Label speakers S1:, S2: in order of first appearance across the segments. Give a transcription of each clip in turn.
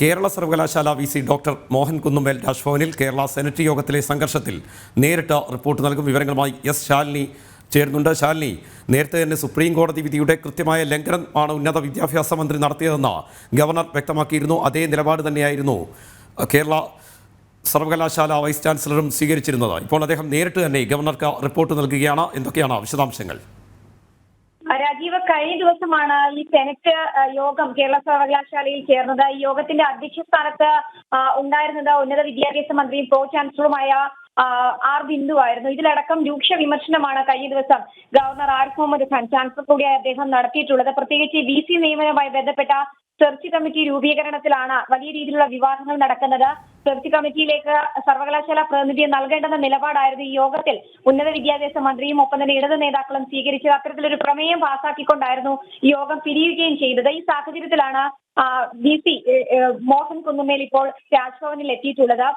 S1: കേരള സർവകലാശാല V C doctor Mohan Kunnummel രാജ്ഭവനിൽ Kerala senate യോഗത്തിലെ സംഘർഷത്തിൽ നേരിട്ട് റിപ്പോർട്ട് നൽകും വിവരങ്ങളുമായി എസ് ശാലിനി ചേരുന്നുണ്ട്. ശാലിനി നേരത്തെ തന്നെ സുപ്രീം കോടതി വിധിയുടെ കൃത്യമായ ലംഘനമാണ് ഉന്നത വിദ്യാഭ്യാസ മന്ത്രി നടത്തിയതെന്ന് ഗവർണർ വ്യക്തമാക്കിയിരുന്നു. അതേ നിലപാട് തന്നെയായിരുന്നു കേരള സർവകലാശാല വൈസ് ചാൻസലറും സ്വീകരിച്ചിരുന്നത്. ഇപ്പോൾ അദ്ദേഹം നേരിട്ട് തന്നെ ഗവർണർക്ക് റിപ്പോർട്ട് നൽകുകയാണ്. എന്തൊക്കെയാണ് വിശദാംശങ്ങൾ?
S2: രാജീവ് കഴിഞ്ഞ ദിവസമാണ് ഈ സെനറ്റ് യോഗം കേരള സർവകലാശാലയിൽ ചേർന്നത്. ഈ യോഗത്തിന്റെ അധ്യക്ഷ സ്ഥാനത്ത് ഉണ്ടായിരുന്നത് ഉന്നത വിദ്യാഭ്യാസ മന്ത്രിയും പ്രോ ചാൻസലറുമായ ആർ ബിന്ദു ആയിരുന്നു. ഇതിലടക്കം രൂക്ഷ വിമർശനമാണ് കഴിഞ്ഞ ദിവസം ഗവർണർ ആരിഫ് മുഹമ്മദ് ഖാൻ ചാൻസലർ കൂടിയായ അദ്ദേഹം നടത്തിയിട്ടുള്ളത്. പ്രത്യേകിച്ച് വി സി നിയമനവുമായി ബന്ധപ്പെട്ട സെർച്ച് കമ്മിറ്റി രൂപീകരണത്തിലാണ് വലിയ രീതിയിലുള്ള വിവാദങ്ങൾ നടക്കുന്നത്. സെർച്ച് കമ്മിറ്റിയിലേക്ക് സർവകലാശാല പ്രതിനിധിയെ നൽകേണ്ടെന്ന നിലപാടായിരുന്നു ഈ യോഗത്തിൽ. ഉന്നത വിദ്യാഭ്യാസ മന്ത്രിയും ഒപ്പം തന്നെ ഇടത് നേതാക്കളും സ്വീകരിച്ചത് അത്തരത്തിലൊരു പ്രമേയം പാസാക്കിക്കൊണ്ടായിരുന്നു യോഗം പിരിയുകയും ചെയ്തത്. ഈ സാഹചര്യത്തിലാണ് ഡി സി മോഹൻ കുന്നുമേൽ ഇപ്പോൾ രാജ്ഭവനിൽ എത്തിയിട്ടുള്ളത്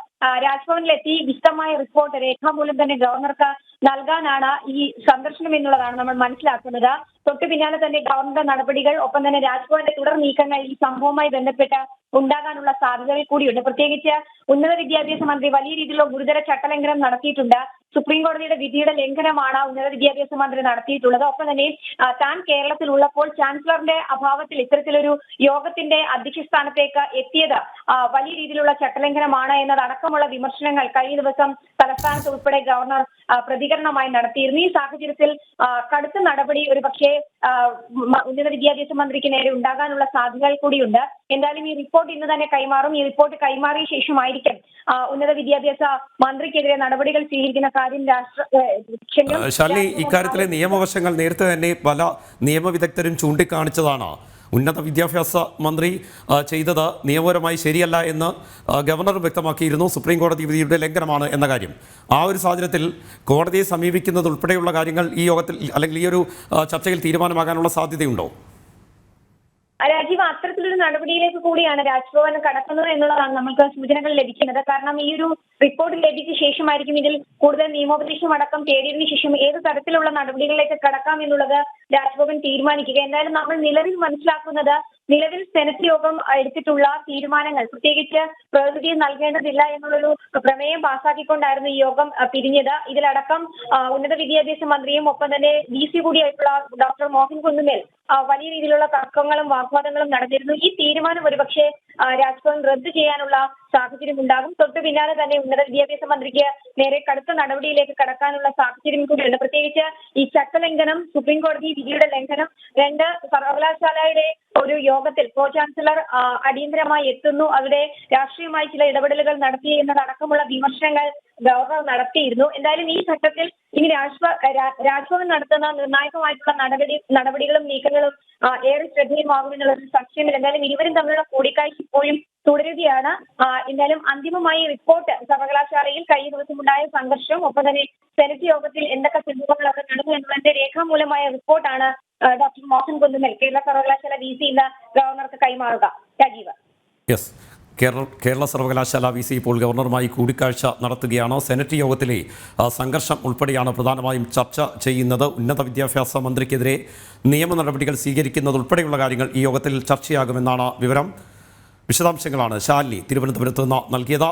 S2: രാജ്ഭവനിൽ എത്തി വിശദമായ റിപ്പോർട്ട് രേഖാമൂലം തന്നെ ഗവർണർക്ക് നൽകാനാണ് ഈ സന്ദർശനം എന്നുള്ളതാണ് നമ്മൾ മനസ്സിലാക്കുന്നത്. തൊട്ടു പിന്നാലെ തന്നെ ഗവർണറുടെ നടപടികൾ ഒപ്പം തന്നെ രാജ്ഭവന്റെ തുടർ നീക്കങ്ങൾ ഈ സംഭവവുമായി ബന്ധപ്പെട്ട് ഉണ്ടാകാനുള്ള സാധ്യതകൾ കൂടിയുണ്ട്. പ്രത്യേകിച്ച് ഉന്നത വിദ്യാഭ്യാസ മന്ത്രി വലിയ രീതിയിലുള്ള ഗുരുതര ചട്ടലംഘനം നടത്തിയിട്ടുണ്ട്. സുപ്രീം കോടതിയുടെ വിധിയുടെ ലംഘനമാണ് ഉന്നത വിദ്യാഭ്യാസ മന്ത്രി നടത്തിയിട്ടുള്ളത്. ഒപ്പം തന്നെ താൻ കേരളത്തിൽ ഉള്ളപ്പോൾ ചാൻസലറിന്റെ അഭാവത്തിൽ ഇത്തരത്തിലൊരു യോഗത്തിന്റെ അധ്യക്ഷ സ്ഥാനത്തേക്ക് എത്തിയത് വലിയ രീതിയിലുള്ള ചട്ടലംഘനമാണ് എന്നതടക്കമുള്ള വിമർശനങ്ങൾ കഴിഞ്ഞ ദിവസം തലസ്ഥാനത്ത് ഉൾപ്പെടെ ഗവർണർ പ്രതികരണമായി നടത്തിയിരുന്നു. ഈ സാഹചര്യത്തിൽ കടുത്ത നടപടി ഒരു പക്ഷേ ഉന്നത വിദ്യാഭ്യാസ മന്ത്രിക്ക് നേരെ ഉണ്ടാകാനുള്ള സാധ്യതകൾ കൂടിയുണ്ട്. എന്തായാലും ഈ റിപ്പോർട്ട് ഇന്ന് തന്നെ കൈമാറും. ഈ റിപ്പോർട്ട് കൈമാറിയ ശേഷമായിരിക്കും ഉന്നത വിദ്യാഭ്യാസ മന്ത്രിക്കെതിരെ നടപടികൾ സ്വീകരിക്കുന്ന കാര്യം രാഷ്ട്ര ഏഹ്
S1: ഇക്കാര്യത്തിലെ നിയമവശങ്ങൾ നേരത്തെ തന്നെ പല നിയമവിദഗ്ധരും ചൂണ്ടിക്കാണിച്ചതാണ്. ഉന്നത വിദ്യാഭ്യാസ മന്ത്രി ചെയ്തത് നിയമപരമായി ശരിയല്ല എന്ന് ഗവർണർ വ്യക്തമാക്കിയിരുന്നു. സുപ്രീം കോടതി വിധിയുടെ ലംഘനമാണ് എന്ന കാര്യം. ആ ഒരു സാഹചര്യത്തിൽ കോടതിയെ സമീപിക്കുന്നത് ഉൾപ്പെടെയുള്ള കാര്യങ്ങൾ ഈ യോഗത്തിൽ അല്ലെങ്കിൽ ഈ ഒരു ചർച്ചയിൽ തീരുമാനമാകാനുള്ള സാധ്യതയുണ്ടോ?
S2: രാജീവ് അത്തരത്തിലൊരു നടപടിയിലേക്ക് കൂടിയാണ് രാജ്ഭവൻ കടക്കുന്നത് എന്നുള്ളതാണ് നമുക്ക് സൂചനകൾ ലഭിക്കുന്നത്. കാരണം ഈ ഒരു റിപ്പോർട്ട് ലഭിച്ച ശേഷമായിരിക്കും ഇതിൽ കൂടുതൽ നിയമോപദേശം അടക്കം തേടിയതിനു ശേഷം ഏത് തരത്തിലുള്ള നടപടികളിലേക്ക് കടക്കാം എന്നുള്ളത് രാജ്ഭവൻ തീരുമാനിക്കുക. എന്തായാലും നമ്മൾ നിലവിൽ മനസ്സിലാക്കുന്നത് നിലവിൽ സെനറ്റ് യോഗം എടുത്തിട്ടുള്ള തീരുമാനങ്ങൾ പ്രത്യേകിച്ച് പ്രകൃതി നൽകേണ്ടതില്ല എന്നുള്ളൊരു പ്രമേയം പാസാക്കിക്കൊണ്ടായിരുന്നു ഈ യോഗം പിരിഞ്ഞത്. ഇതിലടക്കം ഉന്നത വിദ്യാഭ്യാസ മന്ത്രിയും ഒപ്പം തന്നെ ഡി സി കൂടിയായിട്ടുള്ള ഡോക്ടർ മോഹൻ കുന്നുമേൽ വലിയ രീതിയിലുള്ള തർക്കങ്ങളും വാഗ്വാദങ്ങളും നടന്നിരുന്നു. ഈ തീരുമാനം ഒരുപക്ഷെ രാജ്ഭവൻ റദ്ദ് ചെയ്യാനുള്ള സാഹചര്യം ഉണ്ടാകും. തൊട്ടു പിന്നാലെ തന്നെ ഉന്നത വിദ്യാഭ്യാസ മന്ത്രിക്ക് നേരെ കടുത്ത നടപടിയിലേക്ക് കടക്കാനുള്ള സാഹചര്യം കൂടിയുണ്ട്. പ്രത്യേകിച്ച് ഈ ചട്ടലംഘനം സുപ്രീം കോടതി വിധിയുടെ ലംഘനം രണ്ട് സർവകലാശാലയുടെ ഒരു യോഗത്തിൽ കോ ചാൻസലർ അടിയന്തരമായി എത്തുന്നു. അവിടെ രാഷ്ട്രീയമായി ചില ഇടപെടലുകൾ നടത്തി എന്നതടക്കമുള്ള വിമർശനങ്ങൾ ഗവർണർ നടത്തിയിരുന്നു. എന്തായാലും ഈ ഘട്ടത്തിൽ ഇനി രാജ്ഭ രാജ്ഭവൻ നടത്തുന്ന നിർണായകമായിട്ടുള്ള നടപടി നടപടികളും നീക്കങ്ങളും ഏറെ ശ്രദ്ധേയമാകുമെന്നുള്ള ഒരു സംശയമില്ല. എന്തായാലും ഇരുവരും തമ്മിലുള്ള കൂടിക്കാഴ്ച ഇപ്പോഴും തുടരുകയാണ്. എന്തായാലും അന്തിമമായി റിപ്പോർട്ട് സർവകലാശാലയിൽ കഴിഞ്ഞ ദിവസം ഉണ്ടായ സംഘർഷം ഒപ്പം തന്നെ സെനറ്റ് യോഗത്തിൽ എന്തൊക്കെ സംഭവങ്ങളൊക്കെ നടന്നു എന്നുള്ളതിന്റെ രേഖാമൂലമായ റിപ്പോർട്ടാണ് ഡോക്ടർ മോഹൻ കുന്തുമൽ കേരള സർവകലാശാല വി സി ഇന്ന് ഗവർണർക്ക് കൈമാറുക. രാജീവ്.
S1: കേരള സർവകലാശാല വി സി ഇപ്പോൾ ഗവർണറുമായി കൂടിക്കാഴ്ച നടത്തുകയാണ്. സെനറ്റ് യോഗത്തിലെ സംഘർഷം ഉൾപ്പെടെയാണ് പ്രധാനമായും ചർച്ച ചെയ്യുന്നത്. ഉന്നത വിദ്യാഭ്യാസ മന്ത്രിക്കെതിരെ നിയമ നടപടികൾ സ്വീകരിക്കുന്നത് ഉൾപ്പെടെയുള്ള കാര്യങ്ങൾ ഈ യോഗത്തിൽ ചർച്ചയാകുമെന്നാണ് വിവരം. വിശദാംശങ്ങളാണ് ശാലിനി തിരുവനന്തപുരത്ത് നിന്ന് നൽകിയത്.